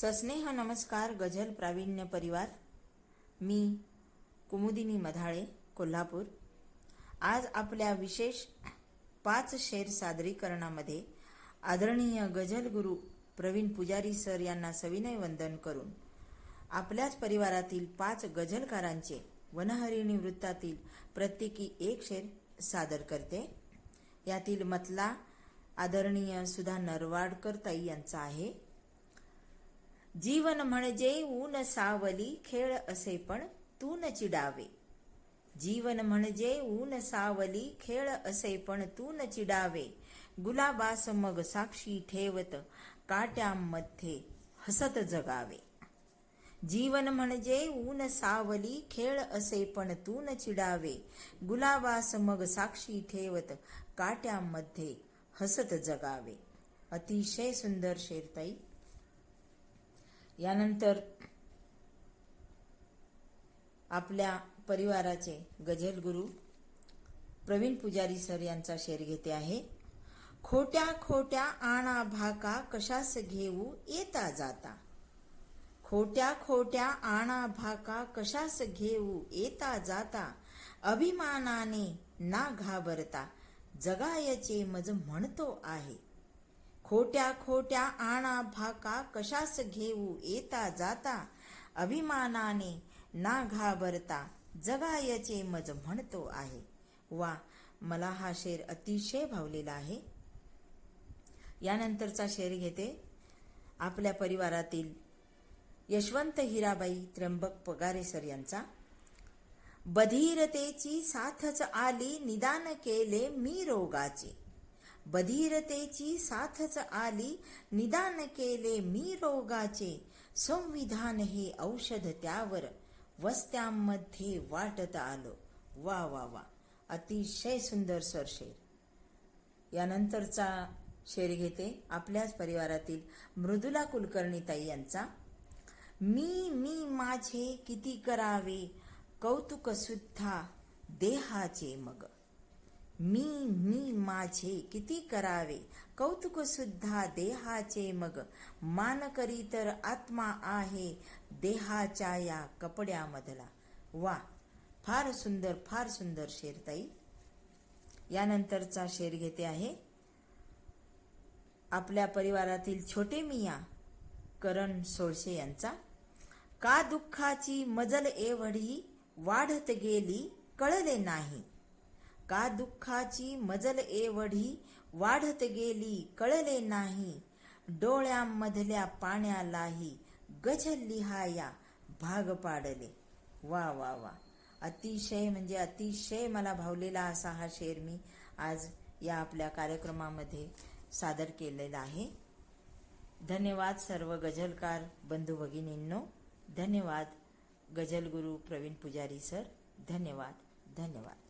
सस्नेह नमस्कार गझल प्रावीण्य परिवार. मी कुमुदिनी मधाळे कोल्हापूर. आज आपल्या विशेष पाच शेर सादरीकरणामध्ये आदरणीय गझल गुरु प्रवीण पुजारी सर यांना सविनय वंदन करून आपल्याच परिवारातील पाच गझलकारांचे वनहरिणी वृत्तातील प्रत्येकी एक शेर सादर करते. यातील मतला आदरणीय सुधा नरवाडकर ताई यांचा आहे. जीवन म्हणजे ऊन सावली खेळ असे पण तू न चिडावे. जीवन म्हणजे ऊन सावली खेळ असे पण तू न चिडावे. गुलाबास मग साक्षी ठेवत काट्यांमध्ये हसत जगावे. जीवन म्हणजे ऊन सावली खेळ असे पण तू न चिडावे. गुलाबास मग साक्षी ठेवत काट्यांमध्ये हसत जगावे. अतिशय सुंदर शेरताई यानंतर आपल्या परिवाराचे गझल गुरु प्रवीण पुजारी सर यांचा शेर घेते आहे. खोट्या खोट्या आणा भाका कशास घेऊ येता जाता. खोट्या खोट्या आणा भाका कशास घेऊ येता जाता. अभिमानाने ना घाबरता. जगायचे मज म्हणतो आहे. खोट्या खोट्या आणा भाका कशास घेऊ येता जाता. अभिमानाने ना घाबरता जगायचे मज म्हणतो आहे. वा मला हा शेर अतिशय भावलेला आहे. यानंतरचा शेर घेते. आपल्या परिवारातील यशवंत हिराबाई त्र्यंबक पगारे सर यांचा. बधीरतेची साथच आली निदान केले मी रोगाचे. बधीरतेची साथच आली निदान केले मी रोगाचे संविधान हे औषध त्यावर वस्त्यांमध्ये वाटत आलो. वा वा वा. अतिशय सुंदर सर शेर. यानंतरचा शेर घेते आपल्याच परिवारातील मृदुला कुलकर्णी ताई यांचा. मी मी माझे किती करावे? कौतुक सुद्धा देहाचे मग. मी मी माझे किती करावे? कौतुक सुद्धा देहाचे मग. मान करी तर आत्मा आहे देहाच्या या कपड्यामधला. वा फार सुंदर फार सुंदर शेरताई यानंतरचा शेर घेते आहे. आपल्या परिवारातील छोटे मिया करण सोळशे यांचा. का दुःखाची मजल एवढी वाढत गेली कळले नाही. का दुःखाची मजल एवढी वाढत गेली कळले नाही. डोळ्यांमधल्या पाण्यालाही गझल लिहाया भाग पाडले. वा वा वा. अतिशय म्हणजे अतिशय मला भावलेला असा हा शेर मी आज या आपल्या कार्यक्रमामध्ये सादर केलेला आहे. धन्यवाद सर्व गझलकार बंधू भगिनींनो. धन्यवाद गझलगुरू प्रवीण पुजारी सर. धन्यवाद धन्यवाद.